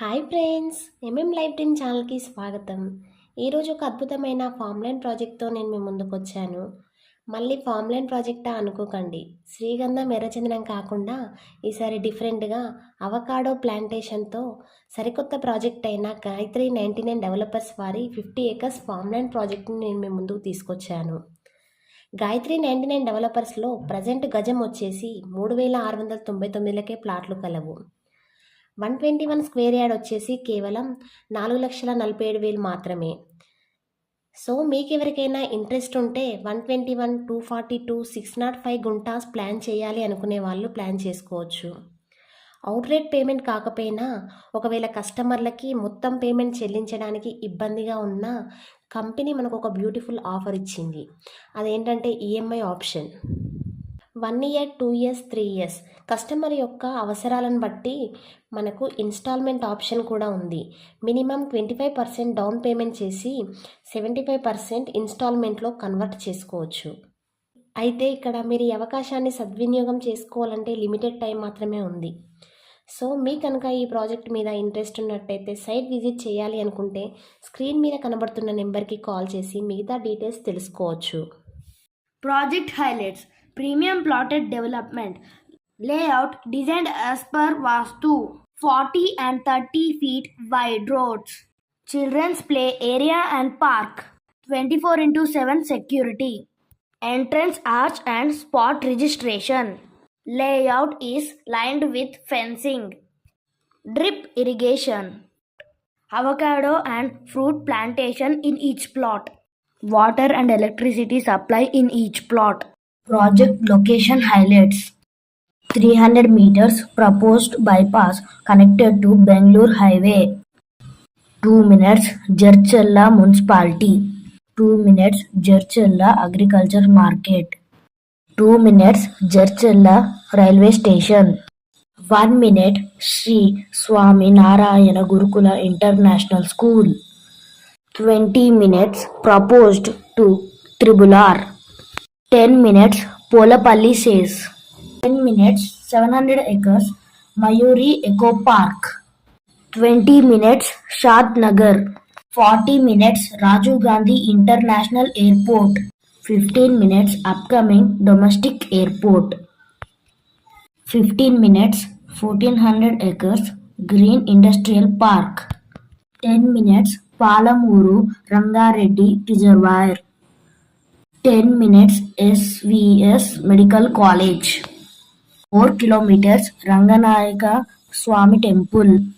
Hi friends M M life team ఛానల్కి స్వాగతం. ఈరోజు ఒక అద్భుతమైన ఫామ్లైన్ ప్రాజెక్ట్తో నేను మీ ముందుకు వచ్చాను. మళ్ళీ ఫామ్లైన్ ప్రాజెక్టా అనుకోకండి. శ్రీగంధం ఎర్రచందనం కాకుండా ఈసారి డిఫరెంట్గా అవకాడో ప్లాంటేషన్తో సరికొత్త ప్రాజెక్ట్ అయిన గాయత్రి నైంటీ నైన్ డెవలపర్స్ వారి ఫిఫ్టీ ఏకర్స్ ఫామ్లైన్ ప్రాజెక్ట్ని నేను మీ ముందుకు తీసుకొచ్చాను. గాయత్రి నైంటీ నైన్ డెవలపర్స్లో ప్రజెంట్ గజం వచ్చేసి మూడు వేల ఆరు వందల తొంభై తొమ్మిదిలకే ప్లాట్లు కలవు. One twenty one square yard వచ్చేసి కేవలం నాలుగు లక్షల నలభై ఏడు వేలు మాత్రమే. సో మీకు ఎవరికైనా ఇంట్రెస్ట్ ఉంటే one twenty one two forty two six not five guntas plan చేయాలి అనుకునే వాళ్ళు ప్లాన్ చేసుకోవచ్చు. అవుట్లెట్ పేమెంట్ కాకపోయినా ఒకవేళ కస్టమర్లకి మొత్తం పేమెంట్ చెల్లించడానికి ఇబ్బందిగా ఉన్న కంపెనీ మనకు ఒక బ్యూటిఫుల్ ఆఫర్ ఇచ్చింది. అదేంటంటే EMI option. One year two years three years. Customer యొక్క అవసరాలను బట్టి మనకు ఇన్స్టాల్మెంట్ ఆప్షన్ కూడా ఉంది. Minimum twenty five percent down payment చేసి సెవెంటీ ఫైవ్ పర్సెంట్ ఇన్స్టాల్మెంట్లో కన్వర్ట్ చేసుకోవచ్చు. అయితే ఇక్కడ మీరు ఈ అవకాశాన్ని సద్వినియోగం చేసుకోవాలంటే లిమిటెడ్ టైం మాత్రమే ఉంది. సో మీ కనుక ఈ ప్రాజెక్ట్ మీద ఇంట్రెస్ట్ ఉన్నట్టయితే సైట్ విజిట్ చేయాలి అనుకుంటే స్క్రీన్ మీద కనబడుతున్న నెంబర్కి కాల్ చేసి మిగతా డీటెయిల్స్ తెలుసుకోవచ్చు. Project highlights. Premium plotted development. Layout designed as per Vastu. 40 and 30 feet wide roads. Children's play area and park. 24 into 7 security. Entrance arch and spot registration. Layout is lined with fencing. Drip irrigation. Avocado and fruit plantation in each plot. Water and electricity supply in each plot. Project location highlights. Three hundred metres proposed bypass connected to Bengaluru highway two minutes Jadcherla municipality two minutes Jadcherla agriculture market two minutes Jadcherla railway station one minute Shri Swami Narayana Gurukula international school twenty minutes proposed to triple R 10 minutes Polapalli says. 10 minutes 700 acres Mayuri Eco Park. 20 minutes Shad Nagar. 40 minutes Rajiv Gandhi International Airport. 15 minutes upcoming domestic airport. 15 minutes 1400 acres Green Industrial Park. 10 minutes Palamuru Rangareddy Reservoir. 10 minutes SVS Medical College. 4 kilometers Ranganayaka Swami Temple.